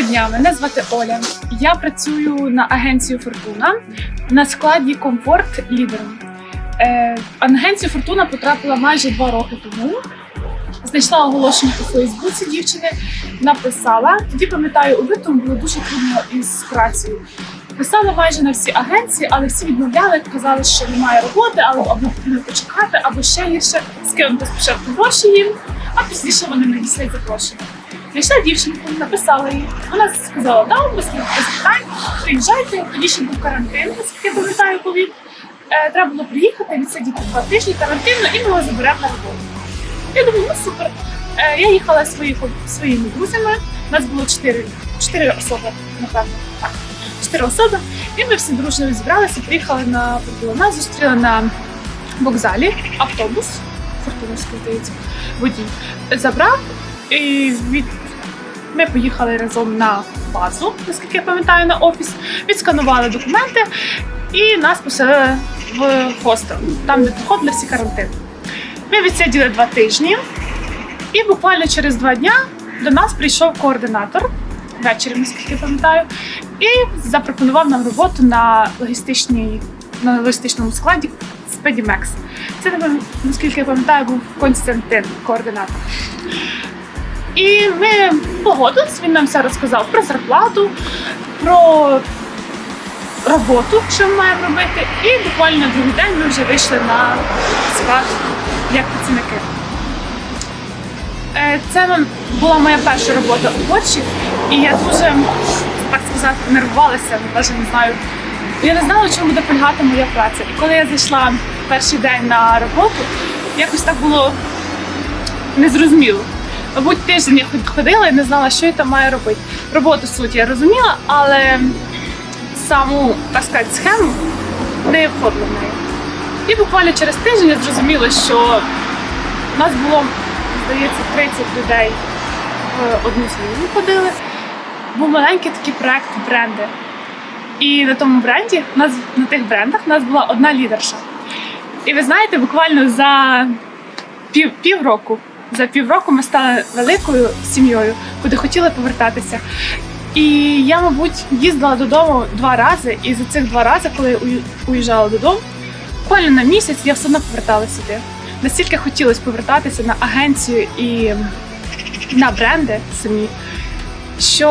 дня, мене звати Оля. Я працюю на агенцію Фортуна на складі комфорт лідером. Е, агенцію Фортуна потрапила майже два роки тому. Знайшла оголошення у Фейсбуці дівчини, написала. Тоді пам'ятаю, у лютому було дуже трудно із працею. Писала майже на всі агенції, але всі відмовляли, казали, що немає роботи, або або потрібно почекати, або ще гірше скинути спочатку гроші їм, а пізніше вони надіслать запрошення. Знайшла дівчинку, написала їй. Вона сказала, да, без, питань, приїжджайте. Тоді ще був карантин, наскільки я пам'ятаю, ковід. Е, треба було приїхати, відсидіти два тижні карантину і ми його заберемо на роботу. Я думаю, ну супер. Е, я їхала свої, своїми друзями. У нас було чотири, чотири особи, напевно. Так, чотири особи. І ми всі дружно зібралися, приїхали на Фортуну. Нас зустріли на вокзалі автобус, Фортуновський, здається, водій. Забрав і від... ми поїхали разом на базу, наскільки я пам'ятаю, на офіс, відсканували документи і нас поселили в хостел, там, де проходили всі карантин. Ми відсиділи два тижні, і буквально через два дня до нас прийшов координатор ввечері, наскільки я пам'ятаю, і запропонував нам роботу на логістичній на логістичному складі Spedimex. Це, наскільки я пам'ятаю, був Константин, координатор. І ми погодились, він нам все розказав про зарплату, про роботу, що ми маємо робити. І буквально другий день ми вже вийшли на склад як працівники. Е, Це була моя перша робота у Польщі, і я дуже, так сказати, нервувалася, навіть не знаю. Я не знала, чому буде полягати моя праця. І коли я зайшла перший день на роботу, якось так було незрозуміло. Мабуть, тиждень я ход- ходила і не знала, що я там маю робити. Роботу суть я розуміла, але саму, так сказати, схему не входила в неї. І буквально через тиждень я зрозуміла, що нас було, здається, 30 людей в одну зміну ходили. Був маленький такий проект бренди. І на тому бренді, на тих брендах, у нас була одна лідерша. І ви знаєте, буквально за пів, півроку, за півроку ми стали великою сім'єю, куди хотіли повертатися. І я, мабуть, їздила додому два рази, і за цих два рази, коли я уїжджала додому, буквально на місяць я все одно поверталася сюди. Настільки хотілося повертатися на агенцію і на бренди самі, що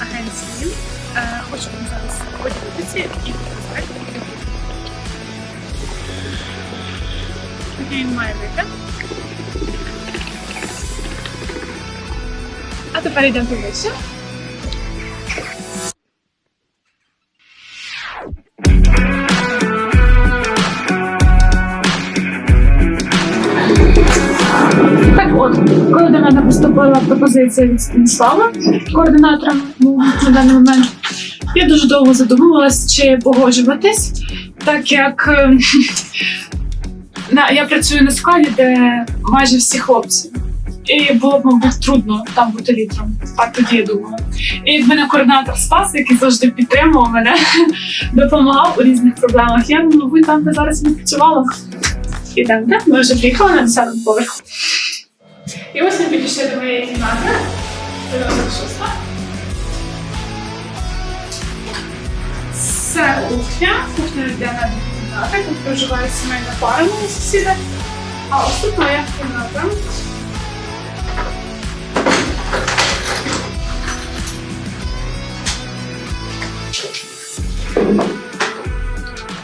агенції. Хочу вам зараз поділитися і показати. Він має вигляд. А тепер йдемо вище. Коли до мене поступила пропозиція від Станіслава, координатора ну, на даний момент, я дуже довго задумувалась, чи погоджуватись, так як е, я працюю на складі, де майже всі хлопці. І було б, мабуть, трудно там бути лідером. Так тоді я думала. І якби не координатор Спас, який завжди підтримував мене, допомагав у різних проблемах, я мабуть, там би зараз не працювала. Ідемо, так? Ми вже приїхали на 10 поверх. І ось ми підійшли до моєї кімнати. Це номер шоста. Це кухня. Кухня дві кімнати. Тут проживає сімейна пара мої сусіди. А ось тут моя кімната.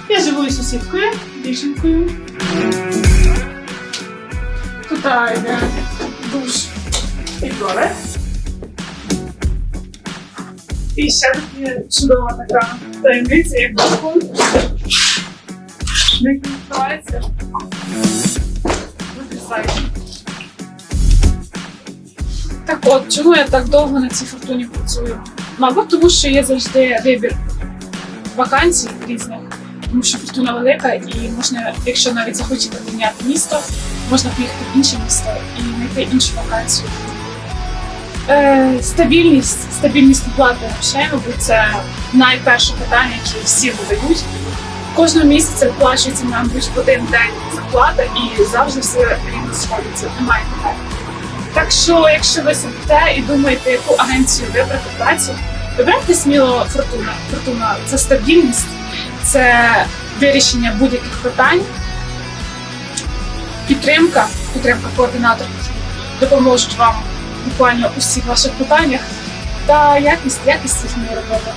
Я живу із сусідкою, дівчинкою. Тут йде душ і туалет. І ще є чудова така таємниця, як балкон. Як він відкривається. Потрясаюче. Так от, чому я так довго на цій фортуні працюю? Мабуть, тому що є завжди вибір вакансій різних, тому що фортуна велика і можна, якщо навіть захочете поміняти місто, можна поїхати в інше місто і знайти іншу вакансію. Е, стабільність, стабільність оплати грошей, мабуть, це найперше питання, яке всі задають. Кожного місяця виплачується, мабуть, в один день зарплата і завжди все рівно сходиться. Немає питань. Так що, якщо ви сидите і думаєте, яку агенцію вибрати працю, вибирайте сміло фортуна. Фортуна це стабільність, це вирішення будь-яких питань, підтримка, підтримка координаторів допоможуть вам буквально у всіх ваших питаннях та якість, якість їхньої роботи.